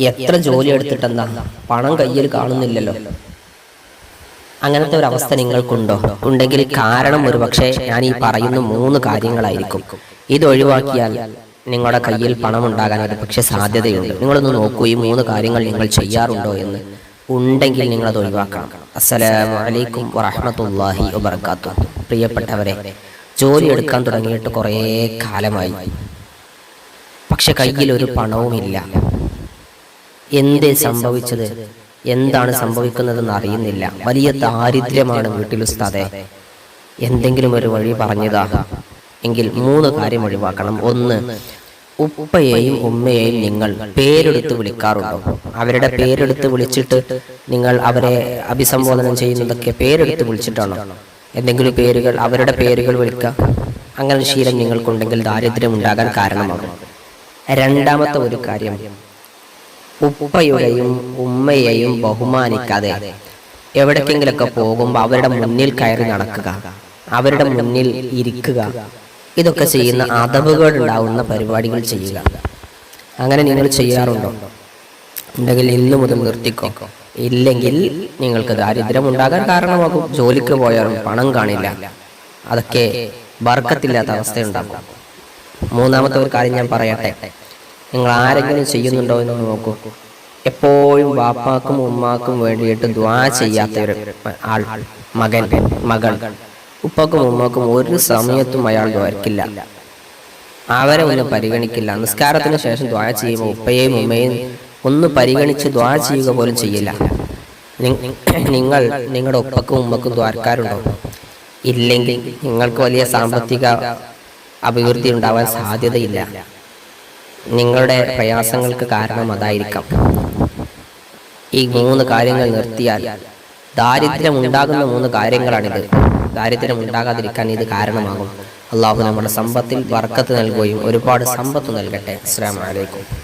എത്ര ജോലി എടുത്തിട്ടെന്താ പണം കയ്യിൽ കാണുന്നില്ലല്ലോ. അങ്ങനത്തെ ഒരു അവസ്ഥ നിങ്ങൾക്കുണ്ടോ? ഉണ്ടെങ്കിൽ കാരണം ഒരുപക്ഷെ ഞാൻ ഈ പറയുന്ന മൂന്ന് കാര്യങ്ങളായിരിക്കും. ഇത് ഒഴിവാക്കിയാൽ നിങ്ങളുടെ കയ്യിൽ പണം ഉണ്ടാകാൻ ഒരു പക്ഷേ സാധ്യതയുണ്ട്. നിങ്ങളൊന്ന് നോക്കൂ ഈ മൂന്ന് കാര്യങ്ങൾ നിങ്ങൾ ചെയ്യാറുണ്ടോ എന്ന്. ഉണ്ടെങ്കിൽ നിങ്ങൾ അത് ഒഴിവാക്കണം. അസ്സലാമു വറഹമത്തല്ലാഹി വബർക്കാത്തു പ്രിയപ്പെട്ടവരെ ജോലി എടുക്കാൻ തുടങ്ങിയിട്ട് കുറേ കാലമായി. പക്ഷെ കയ്യിൽ ഒരു പണവുമില്ല. എന്ത് സംഭവിച്ചത്? എന്താണ് സംഭവിക്കുന്നതെന്ന് അറിയുന്നില്ല. വലിയ ദാരിദ്ര്യമാണ് വീട്ടിൽ ഉസ്താദെ. എന്തെങ്കിലും ഒരു വഴി പറഞ്ഞതാകാം എങ്കിൽ മൂന്ന് കാര്യം ഒഴിവാക്കണം. ഒന്ന് ഉപ്പയെയും ഉമ്മയെയും നിങ്ങൾ പേരെടുത്ത് വിളിക്കാറുണ്ടോ? അവരുടെ പേരെടുത്ത് വിളിച്ചിട്ട് നിങ്ങൾ അവരെ അഭിസംബോധന ചെയ്യുന്നതൊക്കെ പേരെടുത്ത് വിളിച്ചിട്ടാണോ? എന്തെങ്കിലും പേരുകൾ അവരുടെ പേരുകൾ വിളിക്കുക അങ്ങനെ ശീലം നിങ്ങൾക്കുണ്ടെങ്കിൽ ദാരിദ്ര്യം ഉണ്ടാകാൻ കാരണമാകും. രണ്ടാമത്തെ ഒരു കാര്യം ഉപ്പയുടെയും ഉമ്മയെയും ബഹുമാനിക്കാതെ എവിടേക്കെങ്കിലൊക്കെ പോകുമ്പോൾ അവരുടെ മുന്നിൽ കയറി നടക്കുക അവരുടെ മുന്നിൽ ഇരിക്കുക. ഇതൊക്കെ ചെയ്യുന്ന അതവുകൾ ഉണ്ടാവുന്ന പരിപാടികൾ ചെയ്യുക. അങ്ങനെ നിങ്ങൾ ചെയ്യാറുണ്ടോ? ഉണ്ടെങ്കിൽ ഇന്നു മുതൽ നിർത്തിക്കോ. ഇല്ലെങ്കിൽ നിങ്ങൾക്ക് ദാരിദ്ര്യം ഉണ്ടാകാൻ കാരണമാകും. ജോലിക്ക് പോയാലും പണം കാണില്ല. അതൊക്കെ ബർക്കത്തില്ലാത്ത അവസ്ഥയുണ്ടാകും മൂന്നാമത്തെ ഒരു കാര്യം ഞാൻ പറയട്ടെ. നിങ്ങൾ ആരെങ്കിലും ചെയ്യുന്നുണ്ടോ എന്ന് നോക്കൂ. എപ്പോഴും വാപ്പാക്കും ഉമ്മാക്കും വേണ്ടിയിട്ട് ദ്വാ ചെയ്യാത്ത ഒരു ആൾ മകൻ മകൾ. ഉപ്പാക്കും ഉമ്മാക്കും ഒരു സമയത്തും അയാൾ ദ്വാരക്കില്ല അവരെ ഒന്ന് പരിഗണിക്കില്ല. നിസ്കാരത്തിന് ശേഷം ദ്വാ ചെയ്യുമ്പോൾ ഉപ്പയെയും ഉമ്മയും ഒന്ന് പരിഗണിച്ച് ദ്വാ ചെയ്യുക പോലും ചെയ്യില്ല. നിങ്ങൾ നിങ്ങളുടെ ഉപ്പക്കും ഉമ്മക്കും ദ്വാരക്കാരുണ്ടോ ഇല്ലെങ്കിൽ നിങ്ങൾക്ക് വലിയ സാമ്പത്തിക അഭിവൃദ്ധി ഉണ്ടാവാൻ സാധ്യതയില്ല. നിങ്ങളുടെ പ്രയാസങ്ങൾക്ക് കാരണം അതായിരിക്കാം. ഈ മൂന്ന് കാര്യങ്ങൾ നിർത്തിയാൽ ദാരിദ്ര്യം ഉണ്ടാകുന്ന മൂന്ന് കാര്യങ്ങളാണിത്. ദാരിദ്ര്യം ഉണ്ടാകാതിരിക്കാൻ ഇത് കാരണമാകും. അള്ളാഹു നമ്മുടെ സമ്പത്തിൽ വർക്കത്ത് നൽകുകയും ഒരുപാട് സമ്പത്ത് നൽകട്ടെ. അസ്സാം വലൈക്കും